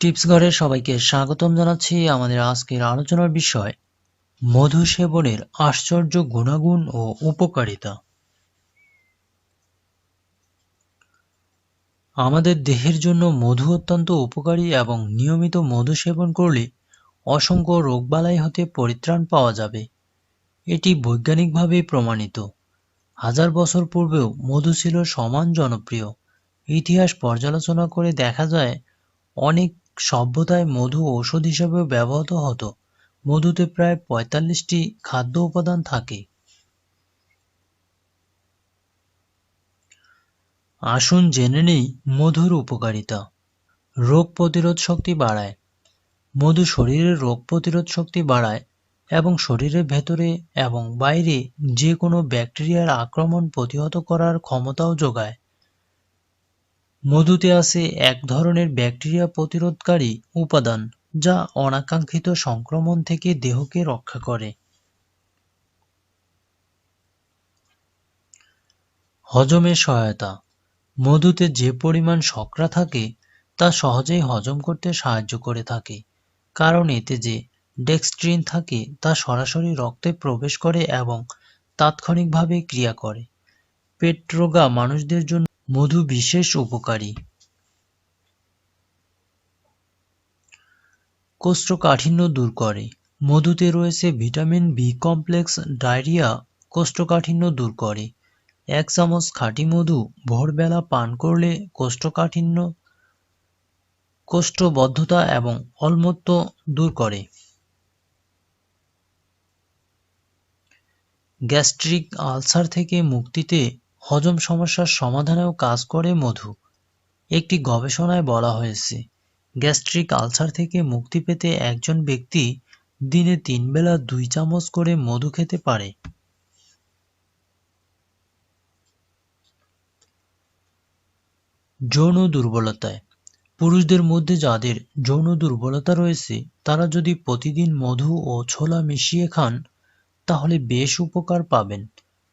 Tips ঘরে সবাইকে স্বাগতম জানাচ্ছি আমাদের আজকের আলোচনার বিষয় মধু সেবনের আশ্চর্য গুণাগুণ ও উপকারিতা। আমাদের দেহের জন্য মধু অত্যন্ত উপকারী এবং নিয়মিত মধু সেবন করলে অসংখ্য রোগবালাই হতে পরিত্রাণ পাওয়া যাবে। এটি বৈজ্ঞানিকভাবে প্রমাণিত। হাজার বছর পূর্বেও মধু ছিল সমান জনপ্রিয়। ইতিহাস পর্যালোচনা করে দেখা যায়, অনেক সভ্যতায় মধু ঔষধ হিসেবেও ব্যবহৃত হতো। মধুতে প্রায় পঁয়তাল্লিশটি খাদ্য উপাদান থাকে। আসুন জেনে নেই মধুর উপকারিতা। রোগ প্রতিরোধ শক্তি বাড়ায়। মধু শরীরের রোগ প্রতিরোধ শক্তি বাড়ায় এবং শরীরের ভেতরে এবং বাইরে যে কোনো ব্যাকটেরিয়ার আক্রমণ প্রতিহত করার ক্ষমতাও যোগায়। মধুতে আছে এক ধরনের ব্যাকটেরিয়া প্রতিরোধকারী উপাদান যা অনাকাঙ্ক্ষিত সংক্রমণ থেকে দেহকে রক্ষা করে। হজমের সহায়তা। মধুতে যে পরিমাণ শর্করা থাকে, তা সহজেই হজম করতে সাহায্য করে থাকে, কারণ এতে যে ডেক্সট্রিন থাকে, তা সরাসরি রক্তে প্রবেশ করে এবং তাৎক্ষণিকভাবে ক্রিয়া করে। পেট রোগা মানুষদের জন্য মধু বিশেষ উপকারী। কোষ্ঠকাঠিন্য দূর করে। মধুতে রয়েছে ভিটামিন বি কমপ্লেক্স, ডায়রিয়া, কোষ্ঠকাঠিন্য দূর করে। এক চামচ খাঁটি মধু ভোরবেলা পান করলে কোষ্ঠকাঠিন্য, কোষ্ঠবদ্ধতা এবং অলমত্ত দূর করে। গ্যাস্ট্রিক আলসার থেকে মুক্তিতে হজম সমস্যার সমাধানেও কাজ করে মধু। একটি গবেষণায় বলা হয়েছে, গ্যাস্ট্রিক আলসার থেকে মুক্তি পেতে একজন ব্যক্তি দিনে তিন বেলা দুই চামচ করে মধু খেতে পারে। যৌন দুর্বলতায়, পুরুষদের মধ্যে যাদের যৌন দুর্বলতা রয়েছে, তারা যদি প্রতিদিন মধু ও ছোলা মিশিয়ে খান, তাহলে বেশ উপকার পাবেন।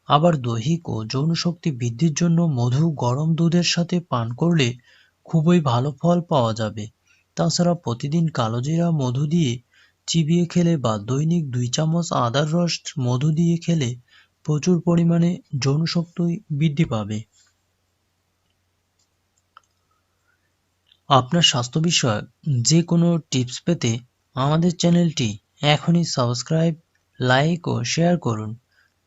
আবার দৈহিক ও যৌন শক্তি বৃদ্ধির জন্য মধু, গরম দুধের সাথে পান করলে খুবই ভালো ফল পাওয়া যাবে। তাছাড়া প্রতিদিন কালোজিরা মধু দিয়ে চিবিয়ে খেলে বা দৈনিক দুই চামচ আদার রস মধু দিয়ে খেলে প্রচুর পরিমাণে যৌন শক্তি বৃদ্ধি পাবে। আপনার স্বাস্থ্য বিষয়ক যে কোনো টিপস পেতে আমাদের চ্যানেলটি এখনই সাবস্ক্রাইব, লাইক ও শেয়ার করুন।